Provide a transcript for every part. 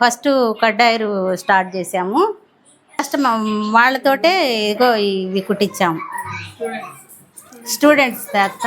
First కడ్డాయిరు start చేసాము first వాళ్ళతోటే ఇగో ఇవి కుట్టించాము. స్టూడెంట్స్ అక్క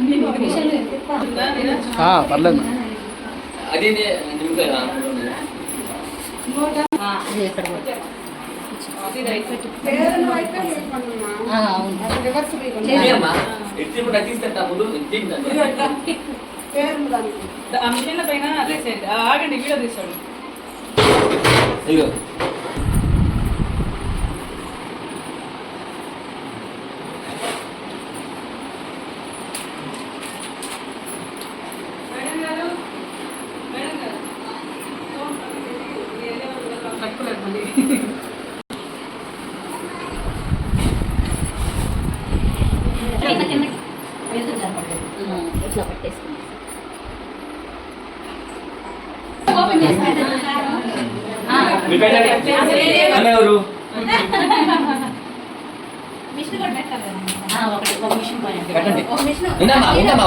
ముందు ఎత్తి ఆ మిషన్ల పైన ఆగండి వీడియో తీసుకోండి ఇగో మేడం గారు మేడం గారు పట్టుకోలేదు మళ్ళీ కింద కింద వెళ్తుంది సరిపడలేదు. ఆ, ఇట్లా పట్టేసుకుని ఓపెన్ చేస్తాను మీ పెట్టండి అన్న ఎవరు మిషన్ కూడా పెట్టాలి కదా. ఆ, ఒకటి ఒక మిషన్ పైన కట్టండి ఒక మిషన్ ఉండమ్మా ఉండమ్మా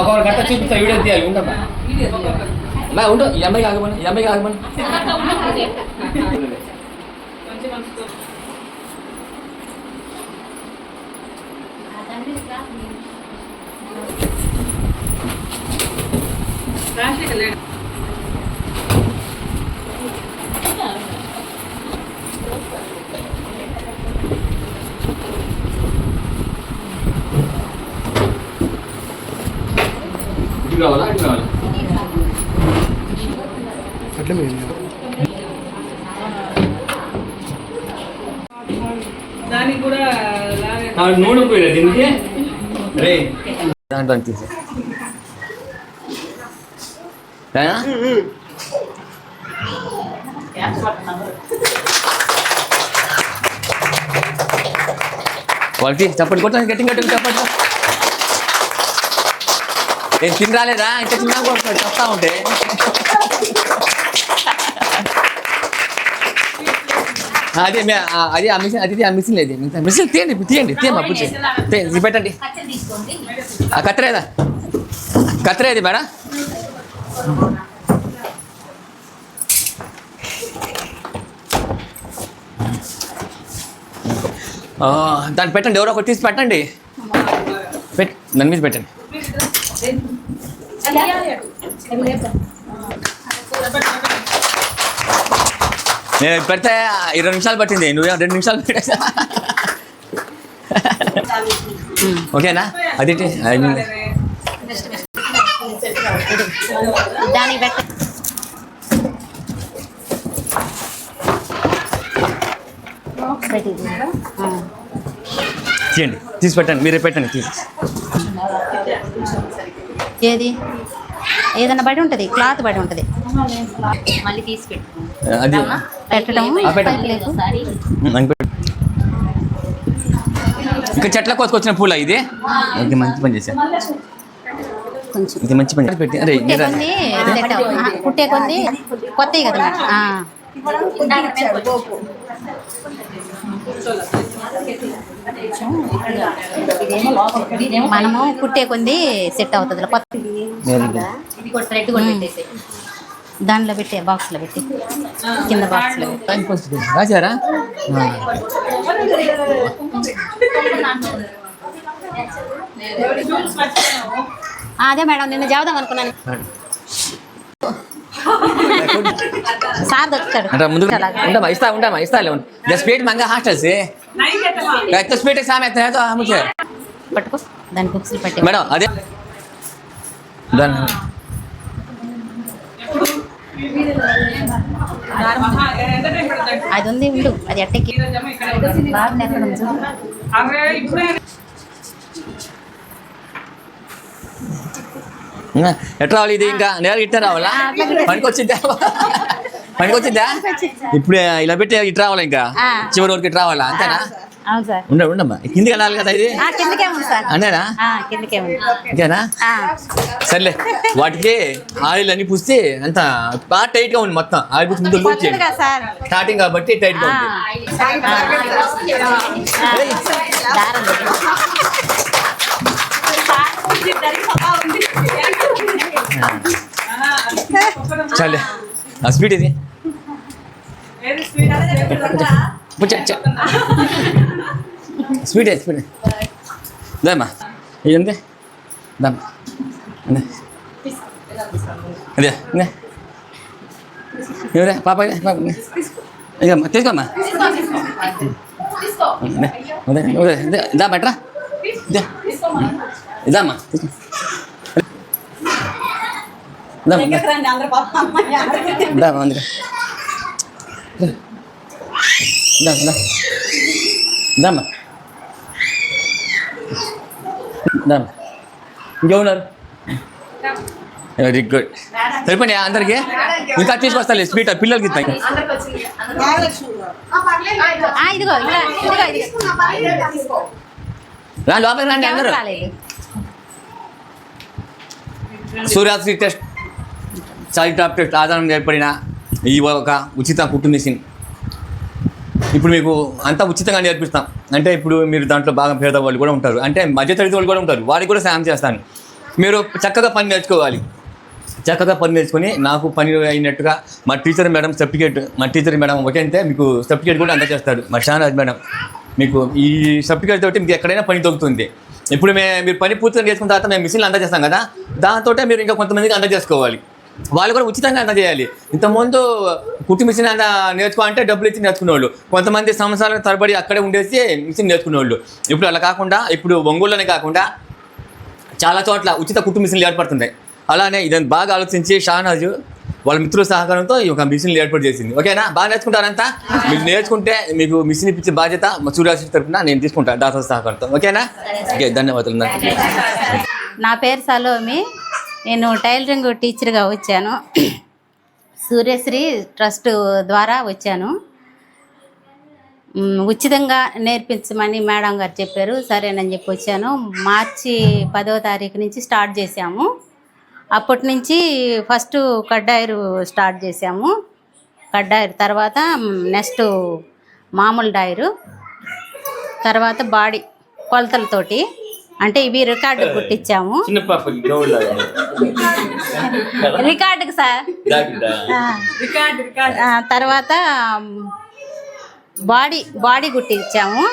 ఒక గంట చూపిస్తా వీడియో తీయాలి ఉండమ్మా ఉండు ఆగమని ఈ అమ్మాయికి ఆగమని కావాలా ఇటు కావాలా అట్లే మీరు దానికి కూడా లాగే ఆ, నూనె పోయిరా దీనికి రే దాంట్లో తీసే క్వాలిటీ చప్పటి కొట్టండి గట్టి గట్టి చప్పట్లు నేను తిని రాలేదా ఇంకా చిన్న కొడుతున్నాడు చెప్తా ఉంటే అదే అది ఆ మిషన్ అది ఆ మిషన్ లేదు మిషన్ తీయండి తీయండి తీయమ్మా పుచ్చి తీయండి ఇది పెట్టండి కత్తరేదా కత్తరేది మేడం దాన్ని పెట్టండి ఎవరో ఒకటి తీసి పెట్టండి. పెట్ నన్ను మీద పెట్టండి. నేను పెడితే ఇరవై నిమిషాలు పట్టింది. నువ్వు రెండు నిమిషాలు పెట్టేసా ఓకేనా? అది దానికి పెట్ట. తీయండి. తీసి పెట్టండి. మీరే పెట్టండి తీసి. ఏది? ఏదైనా బడి ఉంటుంది. క్లాత్ బడి ఉంటుంది. మళ్ళీ తీసి పెట్టు. అది. పెట్టడం ఆ, పెట్టండి. లేదు. ఒకసారి నాకు పెట్టు. ఇంకా చెట్ల కోసుకొచ్చిన పూల ఇది? ఇది మంచి పని చేశా కొంచెం. ఇది మంచి పని. పెట్టి అరే కుట్టే మీరా- కొంది కొత్తవి కదా మనము కుట్టే కొంది సెట్ అవుతుంది కొత్త దాంట్లో పెట్టే బాక్స్లో పెట్టి. కింద బాక్స్లో పెట్టి. అదే మేడం నిన్న చదువుదాం అనుకున్నాను. సార్ దొరుకుతాడు. అంటే ముందు ఉంటామా? ఇస్తా ఉంటామా? ఇస్తా లేవు దస్ ప్లేట్ మంగా హాస్టల్స్. దస్ ప్లేట్ సామె ముఖ్య. పట్టుకో. దాని బుక్స్లు పట్టి. మేడం అది. ఉంది ఉండు. అది అట్టెక్కి బాగా నేర్పడం ఎట్లా రావాలి ఇది ఇంకా నేర ఇట్లా రావాలా పనికి వచ్చిద్దా పనికి వచ్చిద్దా ఇప్పుడు ఇలా పెట్టి ఇటు రావాలా ఇంకా ఆ. చివరి వరకు ఇటు రావాలా అంతేనా అవును సార్ ఉండ ఉండమ్మా కిందికి వెళ్ళాలి కదా ఇది ఆ, కిందకే ఉంది సార్ అంతేనా ఆ, కిందకే ఉంది ఇంకేనా ఆ, సర్లే వాటికి ఆయిల్ అన్ని పూస్తే అంత బాగా టైట్గా ఉంది మొత్తం ఆయిల్ పూసి ముందు లూజ్ కొత్తగా సార్ స్టార్టింగ్ కాబట్టి టైట్గా ఆ, ఉంది ఆ, దారం పెట్టు. చాలే ఆ స్వీట్ ఇది ఏది స్వీట్ పుచ్చ స్వీట్ స్వీట్ దామా ఇది అంతే దామా అదే అదే నే ఎవరే పాప ఇదే, పాప నే. ఇదమ్మా తీసుకోమ్మా నే, అదే, అదే, అదే, దా బట్రా ఇదే ఇదమ్మా తీసుకో వెరీ గుడ్ సరిపోయి అందరికి ఇంకా తీసుకొస్తా స్వీట్ పిల్లలకి ఇస్తాయి ఆ, ఇదిగో ఇలా ఇదిగో ఇదిగో రా లోపలికి రండి అందరూ ఎవరు రాలేదు సూర్యాశ్రీ టెస్ట్ చారి టాప్ ఆధారం ఏర్పడిన ఈ ఒక ఉచిత కుట్టు మిషన్ ఇప్పుడు మీకు అంతా ఉచితంగా నేర్పిస్తాం. అంటే ఇప్పుడు మీరు దాంట్లో బాగా పేద వాళ్ళు కూడా ఉంటారు. అంటే మధ్యతరగతి వాళ్ళు కూడా ఉంటారు. వారికి కూడా సాయం చేస్తాను. మీరు చక్కగా పని నేర్చుకోవాలి. చక్కగా పని నేర్చుకొని నాకు పని అయినట్టుగా మా టీచర్ మేడం సర్టిఫికేట్ మా టీచర్ మేడం ఒకటంటే మీకు సర్టిఫికేట్ కూడా అందజేస్తాడు మా షానాజ్ మేడం మీకు ఈ సర్టిఫికేట్ తోటి మీకు ఎక్కడైనా పని దొరుకుతుంది. ఇప్పుడు మే మీరు పని పూర్తిగా చేసుకున్న తర్వాత మేము మిషన్లు అందజేస్తాం కదా? దాంతో మీరు ఇంకా కొంతమందికి అందజేసుకోవాలి. వాళ్ళు కూడా ఉచితంగా అందజేయాలి ఇంతకుముందు కుట్టు మిషన్ అంత నేర్చుకో అంటే డబ్బులు ఇచ్చి నేర్చుకునేవాళ్ళు. కొంతమంది సంవత్సరాల తరబడి అక్కడే ఉండేసి మిషన్ నేర్చుకునేవాళ్ళు. ఇప్పుడు అలా కాకుండా ఇప్పుడు ఒంగోలులోనే కాకుండా చాలా చోట్ల ఉచిత కుట్టు మిషన్లు ఏర్పడుతున్నాయి. అలానే ఇదని బాగా ఆలోచించి షానాజు వాళ్ళ మిత్రుల సహకారంతో ఈ యొక్క మిషన్లు ఏర్పాటు చేసింది. ఓకేనా? బాగా నేర్చుకుంటారంతా మీరు నేర్చుకుంటే మీకు మిషన్ ఇప్పించే బాధ్యత మా సూర్యాశ్రీ తరఫున నేను తీసుకుంటాను దాత సహకారంతో. ఓకేనా? ఓకే ధన్యవాదాలు నా పేరు సలోమి. నేను టైలరింగ్ టీచర్గా వచ్చాను. సూర్యశ్రీ ట్రస్ట్ ద్వారా వచ్చాను. ఉచితంగా నేర్పించమని మేడం గారు చెప్పారు. సరేనని చెప్పి వచ్చాను. మార్చి పదవ తారీఖు నుంచి స్టార్ట్ చేశాము. అప్పటి నుంచి ఫస్ట్ కడ్డాయిరు స్టార్ట్ చేశాము. కడ్డాయిరు తర్వాత నెక్స్ట్ మామూలు డైరు తర్వాత బాడీ కొలతలతోటి అంటే ఇవి రికార్డు కుట్టించాము. చిన్న పాప రికార్డుకి సార్ తర్వాత బాడీ బాడీ కుట్టించాము.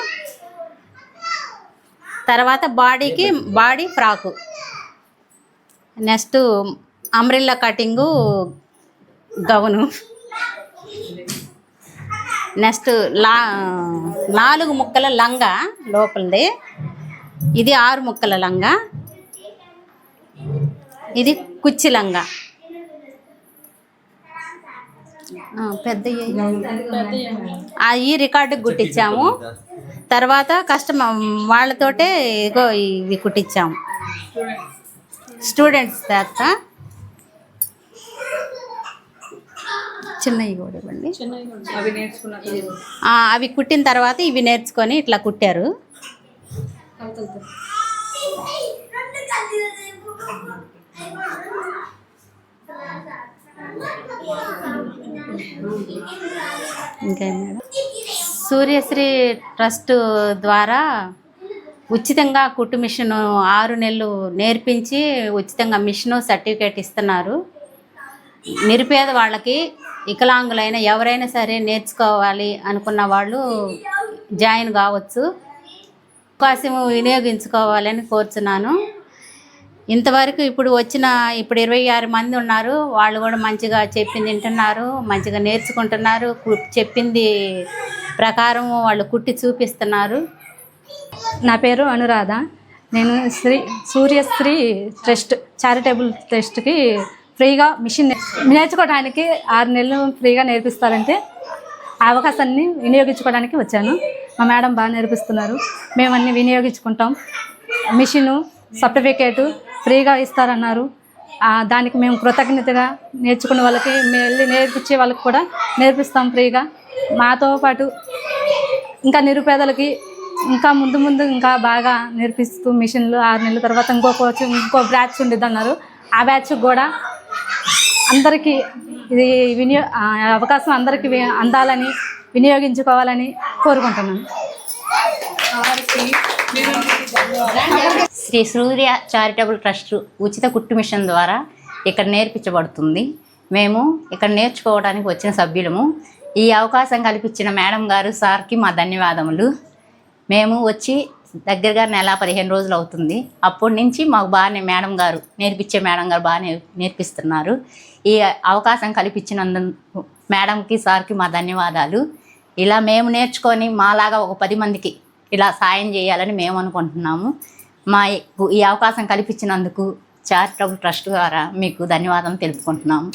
తర్వాత బాడీకి body frock next umbrella cutting gown next లా నాలుగు ముక్కల లంగా లోపలిది. ఇది ఆరు ముక్కల లంగా. ఇది కుచ్చి లంగా. పెద్ద ఆ, ఈ రికార్డు కుట్టించాము. తర్వాత కస్టమర్ వాళ్ళతోటే ఇగో ఇవి కుట్టించాము. స్టూడెంట్స్ తర్వాత చిన్నవి కూడా ఇవ్వండి. అవి కుట్టిన తర్వాత ఇవి నేర్చుకొని ఇట్లా కుట్టారు. ఇంకేం మేడం? సూర్యశ్రీ ట్రస్ట్ ద్వారా ఉచితంగా కుట్టు మిషన్ ఆరు నెలలు నేర్పించి ఉచితంగా మిషను సర్టిఫికేట్ ఇస్తున్నారు. నిరుపేద వాళ్ళకి వికలాంగులైన ఎవరైనా సరే నేర్చుకోవాలి అనుకున్న వాళ్ళు జాయిన్ కావచ్చు. అవకాశం వినియోగించుకోవాలని కోరుచున్నాను. ఇంతవరకు ఇప్పుడు వచ్చిన ఇప్పుడు ఇరవై ఆరు మంది ఉన్నారు. వాళ్ళు కూడా మంచిగా చెప్పింది వింటున్నారు మంచిగా నేర్చుకుంటున్నారు. కు- చెప్పింది ప్రకారం వాళ్ళు కుట్టి చూపిస్తున్నారు. నా పేరు అనురాధ. నేను శ్రీ సూర్యశ్రీ ట్రస్ట్ చారిటబుల్ ట్రస్ట్కి ఫ్రీగా మిషన్ నేర్చుకోవడానికి ఆరు నెలలు ఫ్రీగా నేర్పిస్తారంటే ఆ అవకాశాన్ని వినియోగించుకోవడానికి వచ్చాను. మా మేడం బాగా నేర్పిస్తున్నారు. మేము అన్నీ వినియోగించుకుంటాం. మిషను సర్టిఫికేటు ఫ్రీగా ఇస్తారన్నారు. దానికి మేము కృతజ్ఞతగా నేర్చుకున్న వాళ్ళకి మేము వెళ్ళి నేర్పించే వాళ్ళకి కూడా నేర్పిస్తాం ఫ్రీగా. మాతో పాటు ఇంకా నిరుపేదలకి ఇంకా ముందు ముందు ఇంకా బాగా నేర్పిస్తూ మిషన్లు ఆరు నెలల తర్వాత ఇంకో కోచ్ ఇంకో బ్యాచ్ ఉండేది అన్నారు ఆ బ్యాచ్ కూడా అందరికీ ఇది వినియో అవకాశం అందరికీ అందాలని వినియోగించుకోవాలని కోరుకుంటున్నాను. శ్రీ సూర్య చారిటబుల్ ట్రస్ట్ ఉచిత కుట్టు మిషన్ ద్వారా ఇక్కడ నేర్పించబడుతుంది. మేము ఇక్కడ నేర్చుకోవడానికి వచ్చిన సభ్యులము. ఈ అవకాశం కల్పించిన మేడం గారు సార్కి మా ధన్యవాదములు. మేము వచ్చి దగ్గరగా నెల పదిహేను రోజులు అవుతుంది. అప్పటి నుంచి మాకు బాగానే మేడం గారు నేర్పించే మేడం గారు బాగానే నేర్పిస్తున్నారు. ఈ అవకాశం కల్పించినందు మేడంకి సార్కి మా ధన్యవాదాలు. ఇలా మేము నేర్చుకొని మాలాగా ఒక పది మందికి ఇలా సాయం చేయాలని మేము అనుకుంటున్నాము. మా ఈ- అవకాశం కల్పించినందుకు చారిటబుల్ ట్రస్ట్ ద్వారా మీకు ధన్యవాదం తెలుపుకుంటున్నాము.